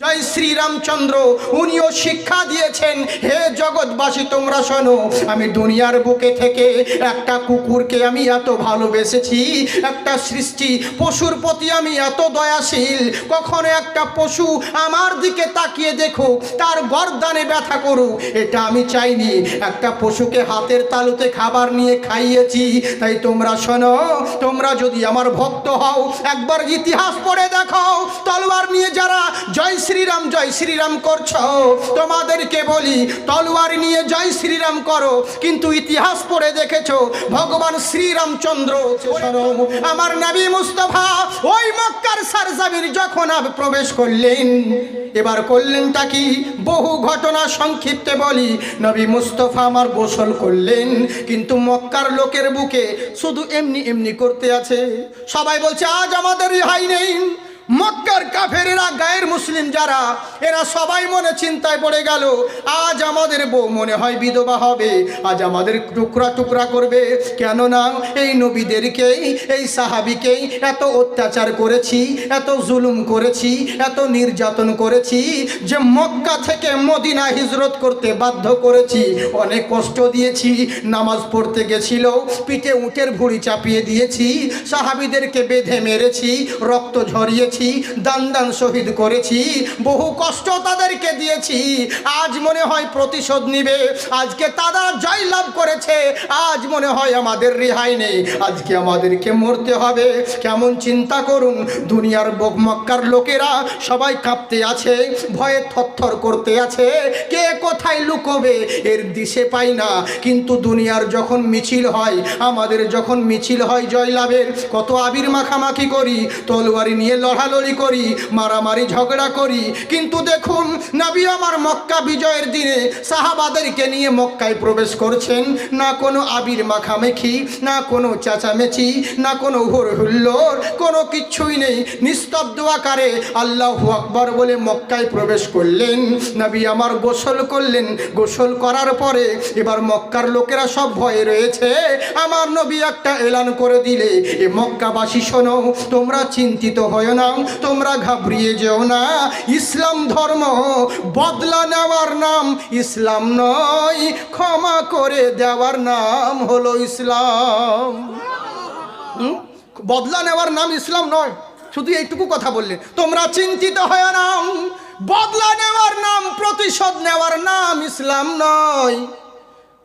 জয় শ্রীরামচন্দ্র, উনিও শিক্ষা দিয়েছেন, হে জগৎবাসী, তোমরা শোনো, আমি দুনিয়ার বুকে থেকে একটা কুকুরকে আমি এত ভালোবেসেছি, একটা সৃষ্টি পশুর প্রতি আমি এত দয়াশীল, কখনো একটা পশু আমার দিকে তাকিয়ে দেখো, তার গর্দানে ব্যথা করুক এটা আমি চাইনি, একটা পশুকে হাতের তালুতে খাবার নিয়ে খাইয়েছি, তাই তোমরা শোনো, তোমরা যদি আমার ভক্ত হও, একবার ইতিহাস পড়ে দেখো তলোয়ার নিয়ে যারা জয় শ্রীরাম জয় শ্রীরাম করছ। তোমাদেরকে বলি, তলোয়ার নিয়ে জয় শ্রীরাম করো। কিন্তু ইতিহাস পড়ে দেখেছ, ভগবান শ্রীরামচন্দ্র আমার নবী মুস্তফা ওই মক্কার সারজামির যখন প্রবেশ করলেন, এবার করলেনটা কি? বহু ঘটনা সংক্ষিপ্তে বলি। নবী মুস্তফা আমার গোসল করলেন, কিন্তু মক্কার লোকের বুকে শুধু এমনি এমনি করতে আছে। সবাই বলছে, আজ আমাদের রেহাই নেই। মক্কার কাফেরেরা গায়ের মুসলিম যারা, এরা সবাই মনে চিন্তায় পড়ে গেল, আজ আমাদের বউ মনে হয় বিধবা হবে, আজ আমাদের টুকরা টুকরা করবে। কেননা এই নবীদেরকেই, এই সাহাবিকেই এত অত্যাচার করেছি, এত জুলুম করেছি, এত নির্যাতন করেছি, যে মক্কা থেকে মদিনা হিজরত করতে বাধ্য করেছি। অনেক কষ্ট দিয়েছি, নামাজ পড়তে গেছিল, পিঠে উটের ভুড়ি চাপিয়ে দিয়েছি, সাহাবিদেরকে বেঁধে মেরেছি, রক্ত ঝরিয়েছি দান দান শহীদ করেছি, বহু কষ্ট তাদেরকে দিয়েছি, আজ মনে হয় প্রতিশোধ নিবে, আজকে তারা জয় লাভ করেছে, আজ মনে হয় আমাদের রেহাই নেই, আজকে আমাদেরকে মরতে হবে, কেমন চিন্তা করুন, দুনিয়ার বক মক্কার লোকেরা সবাই কাঁপতে আছে, ভয়ে থরথর করতে আছে, কে কোথায় লুকোবে, এর দিশে পাই না, কিন্তু দুনিয়ার যখন মিছিল হয়, আমাদের যখন মিছিল হয় জয়লাভের, কত আবির মাখামাখি করি, তলোয়ারি নিয়ে লড়ালড়ি করি, মারামারি ঝগড়া করি। কিন্তু দেখুন, নবী আমার মক্কা বিজয়ের দিনে সাহাবাদেরকে নিয়ে মক্কায় প্রবেশ করছেন। না কোনো আবির মাখামেখি, না কোনো চেঁচামেচি, না কোনো হুর হুল্লোর কোনো কিচ্ছুই নেই। নিস্তব্ধ আকারে আল্লাহ আকবর বলে মক্কায় প্রবেশ করলেন। নবী আমার গোসল করলেন। গোসল করার পরে এবার মক্কার লোকেরা সব ভয়ে রয়েছে। আমার নবী একটা এলান করে দিলে, এ মক্কাবাসী শোনো, তোমরা চিন্তিত হয় না। তোমরা ঘাবড়িয়ে যেও না। ইসলাম ধর্ম বদলা নেওয়ার নাম ইসলাম নয়, ক্ষমা করে দেওয়ার নাম হলো ইসলাম? বদলা নেওয়ার নাম ইসলাম নয়, শুধু এইটুকু কথা বললে। তোমরা চিন্তিত হয় না, বদলা নেওয়ার নাম, প্রতিশোধ নেওয়ার নাম ইসলাম নয়।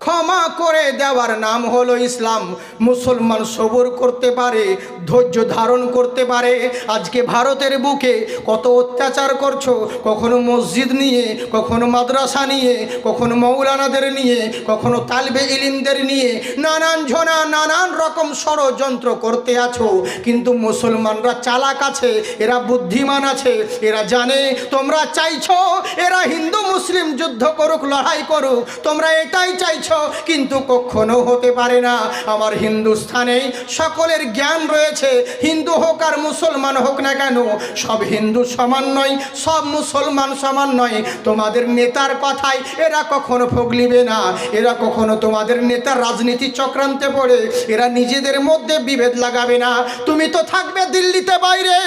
ক্ষমা করে দেওয়ার নাম হলো ইসলাম। মুসলমান সবর করতে পারে, ধৈর্য ধারণ করতে পারে। আজকে ভারতের বুকে কত অত্যাচার করছ, কখনো মসজিদ নিয়ে, কখনো মাদ্রাসা নিয়ে, কখনো মৌলানাদের নিয়ে, কখনো তালবে ইলিমদের নিয়ে, নানান ঝোনা, নানান রকম ষড়যন্ত্র করতে আছো। কিন্তু মুসলমানরা চালাক আছে, এরা বুদ্ধিমান আছে, এরা জানে, তোমরা চাইছো, এরা হিন্দু মুসলিম যুদ্ধ করুক, লড়াই করুক, তোমরা এটাই চাইছো। কিন্তু কখনো হতে পারে না। আমার হিন্দুস্থানে সকলের জ্ঞান রয়েছে। হিন্দু হোক আর মুসলমান হোক না কেন, সব হিন্দু সমান নয়, সব মুসলমান সমান নয়। তোমাদের নেতার কথায় এরা কখনো ফগলিবে না। এরা কখনো তোমাদের নেতার রাজনীতি চক্রান্তে পড়ে। এরা নিজেদের মধ্যে বিভেদ লাগাবে না। তুমি তো থাকবে দিল্লিতে বাইরে।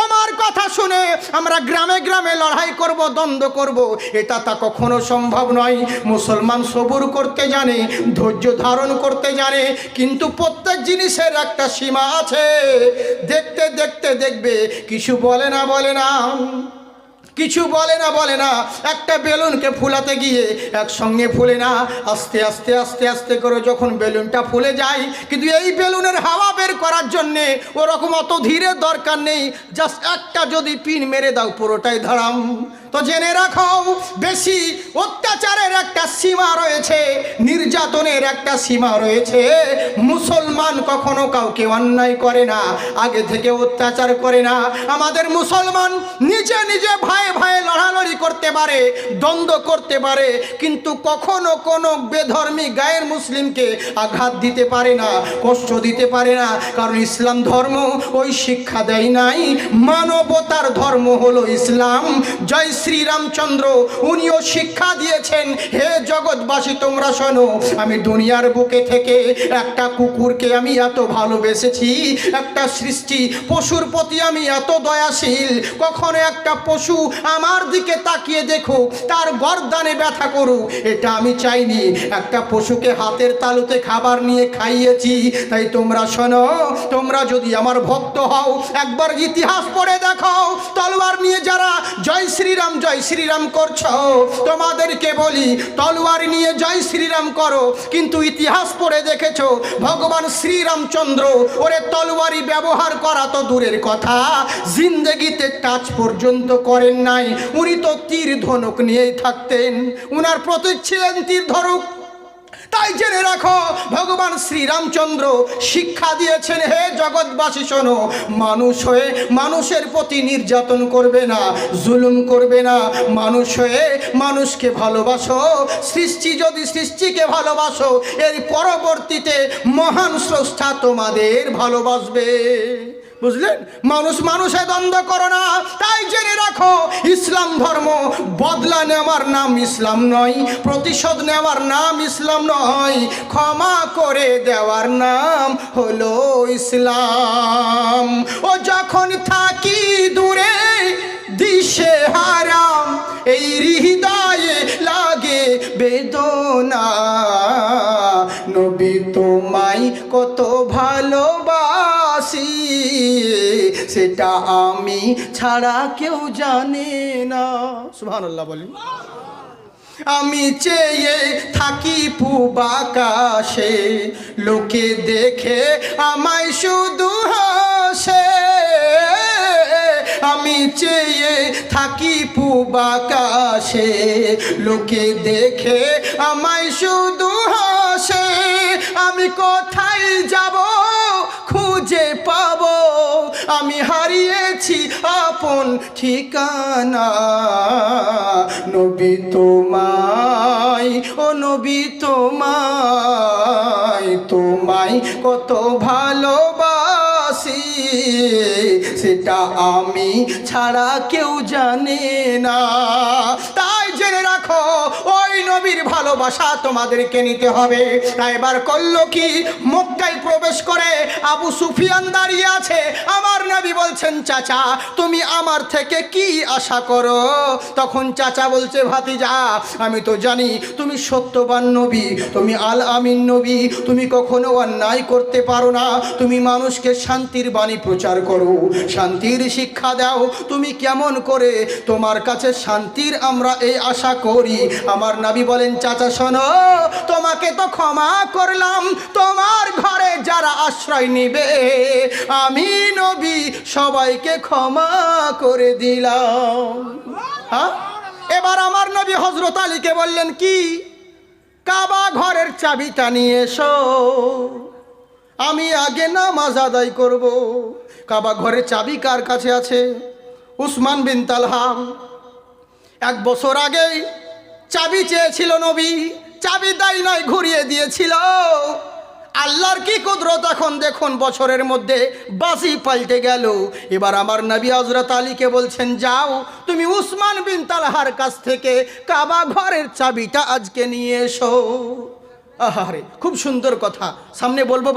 তোমার কথা শুনে আমরা গ্রামে গ্রামে লড়াই করব, দ্বন্দ্ব করব। এটা তা কখনো সম্ভব নয়। মুসলমান সবুর করতে জানে, ধৈর্য ধারণ করতে জানে, কিন্তু প্রত্যেক জিনিসের একটা সীমা আছে। দেখতে দেখতে দেখবে, কিছু বলে না বলে না। কিছু বলে না বলে না। একটা বেলুনকে ফুলাতে গিয়ে একসঙ্গে ফুলে না। আস্তে আস্তে আস্তে আস্তে করে যখন বেলুনটা ফুলে যায়, কিন্তু এই বেলুনের হাওয়া বের করার জন্যে ওরকম অত ধীরে দরকার নেই। জাস্ট একটা যদি পিন মেরে দাও পুরোটাই ধরাম। তো জেনে রাখো, বেশি অত্যাচারের একটা সীমা রয়েছে, নির্যাতনের একটা সীমা রয়েছে। মুসলমান কখনো কাউকে অন্যায় করে না, আগে থেকে অত্যাচার করে না। আমাদের মুসলমান নিজে নিজে ভাই ভাই লড়ালড়ি করতে পারে, দ্বন্দ্ব করতে পারে, কিন্তু কখনো কোনো বেধর্মী গায়ের মুসলিমকে আঘাত দিতে পারে না, কষ্ট দিতে পারে না। কারণ ইসলাম ধর্ম ওই শিক্ষা দেয় নাই। মানবতার ধর্ম হলো ইসলাম। জয় শ্রীরামচন্দ্র, উনিও শিক্ষা দিয়েছেন, হে জগৎবাসী, তোমরা শোনো, আমি দুনিয়ার বুকে থেকে একটা কুকুরকে আমি এত ভালোবেসেছি, একটা সৃষ্টি পশুর প্রতি আমি এত দয়াশীল, কখনো একটা পশু আমার দিকে তাকিয়ে দেখুক তার গর্দানে ব্যথা করুক এটা আমি চাইনি, একটা পশুকে হাতের তালুতে খাবার নিয়ে খাইয়েছি, তাই তোমরা শোনো, তোমরা যদি আমার ভক্ত হও, একবার ইতিহাস পড়ে দেখো তলোয়ার নিয়ে যারা জয় শ্রীরাম জয় শ্রীরাম করছ। তোমাদেরকে বলি, তলোয়ার নিয়ে জয় শ্রীরাম করো। কিন্তু ইতিহাস পড়ে দেখেছ, ভগবান শ্রীরামচন্দ্র, ওরে তলোয়ারি ব্যবহার করা তো দূরের কথা। জিন্দগিতে টাচ পর্যন্ত করেন নাই, উনি তো তীর ধনুক নিয়েই থাকতেন। উনার প্রতীক ছিলেন তীর ধনুক। তাই জেনে রাখো, ভগবান শ্রীরামচন্দ্র শিক্ষা দিয়েছেন, হে জগৎবাসী, শোনো, মানুষ হয়ে মানুষের প্রতি নির্যাতন করবে না, জুলুম করবে না। মানুষ হয়ে মানুষকে ভালোবাসো, সৃষ্টি যদি সৃষ্টিকে ভালোবাসো, এর পরবর্তীতে মহান স্রষ্টা তোমাদের ভালোবাসবে। বুঝলেন? মানুষ মানুষে দ্বন্দ্ব করো না। তাই জেনে রাখো, ইসলাম ধর্ম বদলা নেওয়ার নাম ইসলাম নয়, প্রতিশোধ নেওয়ার নাম ইসলাম নয়, ক্ষমা করে দেওয়ার নাম হলো ইসলাম। ও যখন থাকি সেটা আমি ছাড়া কেউ জানে না। সুবহানাল্লাহ বলি আমি চেয়ে থাকি পুবাকাশে, লোকে দেখে আমায় শুধু হাসে। আমি চেয়ে থাকি পুবাকাশে, লোকে দেখে আমায় শুধু হাসে। আমি কোথায় যাব খুঁজে পাবো আমি হারিয়েছি আপন ঠিকানা। নবী তোমায়, ও নবী তোমায় তোমায় কত ভালোবাসি। সেটা আমি ছাড়া কেউ জানে না। তাই জেনে রাখো ওই নবীর ভালোবাসা তোমাদেরকে নিতে হবে। তাই এবার করল কি? মক্কায় প্রবেশ করে আবু সুফিয়ান দাঁড়িয়ে আছে। আমার নবী বলছেন, চাচা, তুমি আমার থেকে কি আশা করো? তখন চাচা বলছে, ভাতিজা, আমি তো জানি তুমি সত্যবান নবী, তুমি আল আমিন নবী, তুমি কখনো অন্যায় করতে পারো না। তুমি মানুষকে শান্তির বাণী প্রচার করো, শান্তির শিক্ষা দাও। তুমি কেমন করে তোমার কাছে শান্তির আমরা এই আশা করি? আমার নাবি বলেন, চাচা, শোনো, তোমাকে তো ক্ষমা করলাম। তোমার ঘরে যারা আশ্রয় নিবে, আমি নবী, সবাইকে ক্ষমা করে দিলাম। হ্যাঁ? এবার আমার নবী হজরত আলীকে বললেন, কি? কাবা ঘরের চাবিটা নিয়ে এসো। আমি আগে নামাজ আদায় করব। কাবা ঘরের চাবি কার কাছে আছে? উসমান বিন তালহাম এক বছর আগেই চাবি চেয়েছিল নবী, চাবি দায় নয়, ঘুরিয়ে দিয়েছিল। আল্লাহর কি কুদরত এখন দেখুন বছরের মধ্যে? বাসি পাল্টে গেল। এবার আমার নবী হজরত আলীকে বলছেন, যাও, তুমি উসমান বিন তালহার কাছ থেকে কাবা ঘরের চাবিটা আজকে নিয়ে এসো। আহারে, খুব সুন্দর কথা। সামনে বলব